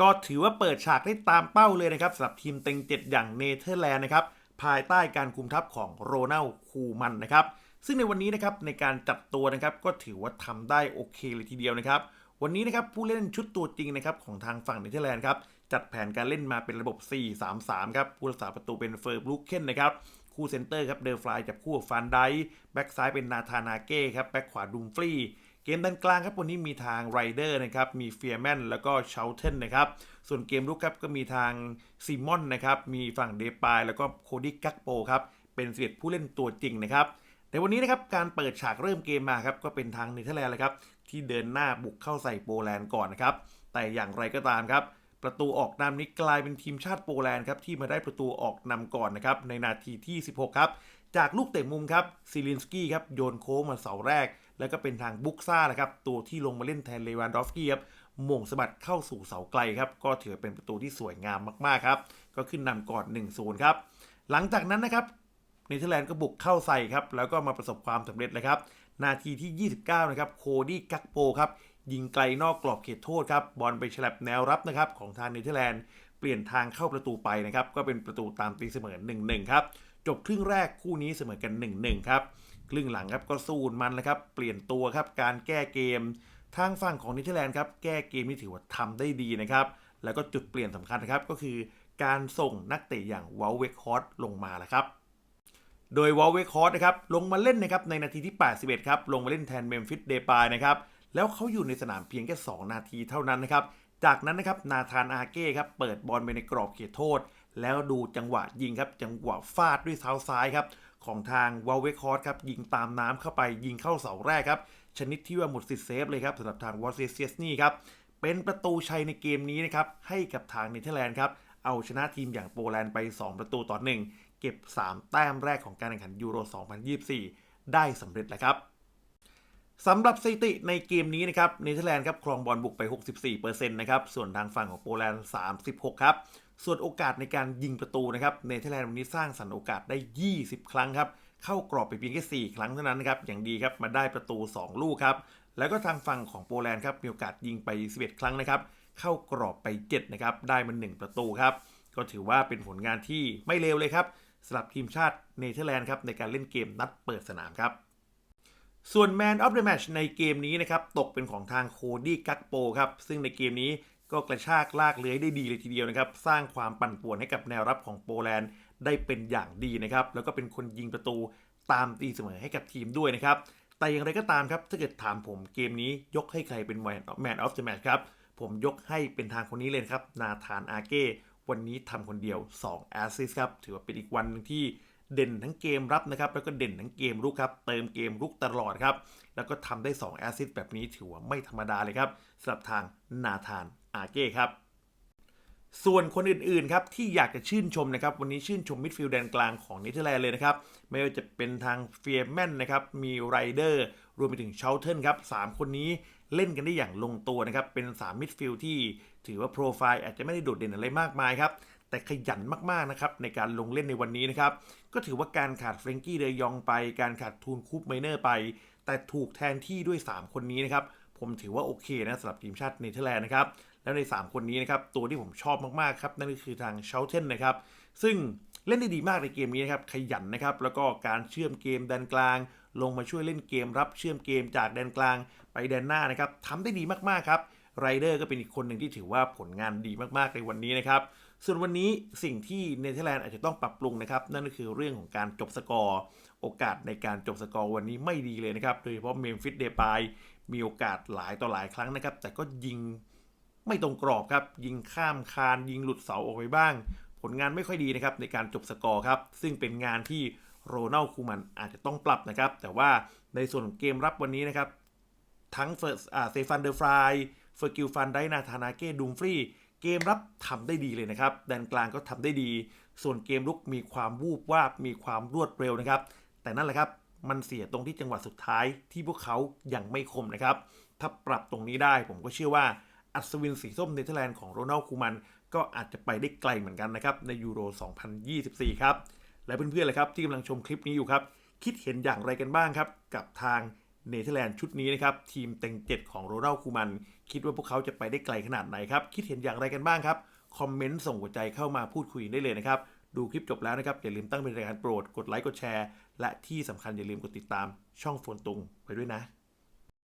ก็ถือว่าเปิดฉากได้ตามเป้าเลยนะครับสำหรับทีมเต็งเจ็ดอย่างเนเธอร์แลนด์นะครับภายใต้การคุมทัพของโรนัลคูมันนะครับซึ่งในวันนี้นะครับในการจัดตัวนะครับก็ถือว่าทำได้โอเคเลยทีเดียวนะครับ วันนี้นะครับผู้เล่นชุดตัวจริงนะครับของทางฝั่งเนเธอร์แลนด์ครับจัดแผนการเล่นมาเป็นระบบ 4-3-3 ครับผู้รักษาประตูเป็นเฟอร์บลูเคนนะครับคู่เซนเตอร์ครับเดอร์ฟลายจับคู่กับฟานไดแบ็กซ้ายเป็นนาธานาเก้ครับแบ็กขวาดุมฟรี เกมด้านกลางครับวันนี้มีทางไรเดอร์นะครับ มีเฟียร์แมนแล้วก็เชลเทนนะครับ ส่วนเกมรุกครับก็มีทางซิมอนนะครับ มีฝั่งเดปายแล้วก็โคดิกักโปครับเป็นสิบผู้เล่นตัวจริงนะครับในวันนี้นะครับการเปิดฉากเริ่มเกมมาครับก็เป็นทางเนเธอร์แลนด์เลยครับที่เดินหน้าบุกเข้าใส่โปแลนด์ก่อนนะครับแต่อย่างไรก็ตามครับ ประตูออกนำนี้กลายเป็นทีมชาติโปแลนด์ครับที่มาได้ประตูออกนำก่อนนะครับในนาทีที่ 16 ครับ จากลูกเตะมุมครับซิลินสกี้ครับโยนโค้งมาเสาแรก แล้วก็เป็นทางบุกซ่านะครับตัวที่ลงมาเล่นแทนเลวานดอฟสกี้ครับหม่งสะบัดเข้าสู่เสาไกลครับก็ถือเป็นประตูที่สวยงามมากๆครับก็ขึ้นนำก่อน1-0ครับหลังจากนั้นนะครับเนเธอร์แลนด์ก็บุกเข้าใส่ครับแล้วก็มาประสบความสำเร็จเลยครับนาทีที่ 29 นะครับโคดี้กักโปครับยิงไกลนอกกรอบเขตโทษครับบอลไปฉลับแนวรับนะครับของทางเนเธอร์แลนด์เปลี่ยนทางเข้าประตูไปนะครับก็เป็นประตูตามตีเสมอ1-1ครับ จบครึ่งแรกคู่นี้เสมอกัน 1-1 ครับ ครึ่งหลังครับก็สู้มันแล้วครับ เปลี่ยนตัวครับการแก้เกม ทางฝั่งของเนเธอร์แลนด์ครับแก้เกมนี่ถือว่าทำได้ดีนะครับ แล้วก็จุดเปลี่ยนสำคัญนะครับก็คือการส่งนักเตะอย่างวอลเวคฮอตลงมาแล้วครับโดยวอลเวคอร์นะครับลงมาเล่นนะครับในนาทีที่ 81 ครับ ลงมาเล่นแทนเมมฟิสเดปายนะครับ แล้วเขาอยู่ในสนามเพียงแค่ 2 นาทีเท่านั้นนะครับ จากนั้นนะครับนาธานอาเก้ครับ เปิดบอลไปในกรอบเขตโทษ แล้วดูจังหวะยิงครับ จังหวะฟาดด้วยเท้าซ้ายครับ ของทางวอลเวคอร์ครับ ยิงตามน้ำเข้าไปยิงเข้าเสาแรกครับ ชนิดที่ว่าหมดสิทธิ์เซฟเลยครับสำหรับทางวอลเซเซียสนี่ครับ เป็นประตูชัยในเกมนี้นะครับ ให้กับทางเนเธอร์แลนด์ครับ เอาชนะทีมอย่างโปแลนด์ไป 2 ประตูต่อ1เก็บ 3 แต้มแรกของการแข่งขันยูโร 2024 ได้สำเร็จแล้วครับสำหรับสถิติในเกมนี้นะครับเนเธอร์แลนด์ครับครองบอลบุกไป 64%นะครับ ส่วนทางฝั่งของโปแลนด์ 36 ครับ ส่วนโอกาสในการยิงประตูนะครับเนเธอร์แลนด์วันนี้สร้างสรรค์โอกาสได้ 20 ครั้งครับเข้ากรอบไปเพียงแค่4ครั้งเท่านั้นนะครับอย่างดีครับมาได้ประตู 2 ลูกครับแล้วก็ทางฝั่งของโปแลนด์ครับมีโอกาสยิงไป 11 ครั้งนะครับเข้ากรอบไป7นะครับได้มา1ประตูครับก็ถือว่าเป็นผลงานที่ไม่เลวเลยครับสำหรับทีมชาติเนเธอร์แลนด์ครับในการเล่นเกมนัดเปิดสนามครับส่วน Man of the Match ในเกมนี้นะครับตกเป็นของทางโคดี้กักโปครับซึ่งในเกมนี้ ก็กระชากลากเลื้อยได้ดีเลยทีเดียวนะครับ สร้างความปั่นป่วนให้กับแนวรับของโปแลนด์ได้เป็นอย่างดีนะครับ แล้วก็เป็นคนยิงประตูตามตีเสมอให้กับทีมด้วยนะครับ แต่อย่างไรก็ตามครับ ถ้าเกิดถามผมเกมนี้ยกให้ใครเป็น Man of the Match ครับ ผมยกให้เป็นทางคนนี้เลยครับ นาธานอาเก้วันนี้ทำคนเดียว2แอสซิสครับ ถือว่าเป็นอีกวันหนึงที่เด่นทั้งเกมรับนะครับ แล้วก็เด่นทั้งเกมรุกครับ เติมเกมรุกตลอดครับ แล้วก็ทำได้2แอสซิสแบบนี้ถือว่าไม่ธรรมดาเลยครับสำหรับทางนาธาน อาเก้ครับส่วนคนอื่นๆครับที่อยากจะชื่นชมนะครับวันนี้ชื่นชมมิดฟิลด์แดนกลางของเนเธอร์แลนด์เลยนะครับไม่ว่าจะเป็นทางเฟียร์แมนนะครับมีไรเดอร์รวมไปถึงเชลเทนครับสามคนนี้เล่นกันได้อย่างลงตัวนะครับเป็น3มิดฟิลด์ที่ถือว่าโปรไฟล์อาจจะไม่ได้โดดเด่นอะไรมากมายครับแต่ขยันมากๆนะครับในการลงเล่นในวันนี้นะครับก็ถือว่าการขาดเฟรงกี้เดยองไป การขาดทูนคูปไมเนอร์ไป แต่ถูกแทนที่ด้วย 3 คนนี้นะครับ ผมถือว่าโอเคนะสำหรับทีมชาติเนเธอร์แลนด์นะครับ แล้วใน 3 คนนี้นะครับตัวที่ผมชอบมากๆครับนั่นก็คือทางเชลเทนนะครับ ซึ่งเล่นได้ดีมากในเกมนี้นะครับขยันนะครับแล้วก็การเชื่อมเกมแดนกลาง ลงมาช่วยเล่นเกมรับเชื่อมเกมจากแดนกลางไปแดนหน้านะครับทำได้ดีมากๆครับไรเดอร์ก็เป็นอีกคนหนึ่งที่ถือว่าผลงานดีมากๆในวันนี้นะครับ ส่วนวันนี้สิ่งที่เนเธอร์แลนด์อาจจะต้องปรับปรุงนะครับ นั่นก็คือเรื่องของการจบสกอร์ โอกาสในการจบสกอร์วันนี้ไม่ดีเลยนะครับ โดยเฉพาะเมมฟิสเดปายมีโอกาสหลายต่อหลายครั้งนะครับ แต่ก็ยิงไม่ตรงกรอบครับ ยิงข้ามคาน ยิงหลุดเสาออกไปบ้าง ผลงานไม่ค่อยดีนะครับในการจบสกอร์ครับ ซึ่งเป็นงานที่โรนัลคูมันอาจจะต้องปรับนะครับ แต่ว่าในส่วนของเกมรับวันนี้นะครับ ทั้งเฟอร์เซฟันเดอร์ฟรายเฟอร์กิลฟันไดนาธานาเก้ดูมฟรี เกมรับทำได้ดีเลยนะครับแดนกลางก็ทำได้ดี ส่วนเกมลุกมีความวูบวาบมีความรวดเร็วนะครับ แต่นั่นแหละครับมันเสียตรงที่จังหวะสุดท้ายที่พวกเขายังไม่คมนะครับ ถ้าปรับตรงนี้ได้ผมก็เชื่อว่าอัศวินสีส้มเนเธอร์แลนด์ของโรนัลคูมันก็อาจจะไปได้ไกลเหมือนกันนะครับ ในยูโร 2024 ครับ และเพื่อนๆเลยครับที่กำลังชมคลิปนี้อยู่ครับ คิดเห็นอย่างไรกันบ้างครับ กับทาง เนเธอร์แลนด์ชุดนี้นะครับ ทีมเต็งเจ็ดของโรนัลคูมัน คิดว่าพวกเขาจะไปได้ไกลขนาดไหนครับ คิดเห็นอย่างไรกันบ้างครับ คอมเมนต์ส่งหัวใจเข้ามาพูดคุยได้เลยนะครับ ดูคลิปจบแล้วนะครับ อย่าลืมตั้งเป็นรายการโปรด กดไลค์กดแชร์ และที่สำคัญอย่าลืมกดติดตามช่องโฟนตุงไปด้วยนะ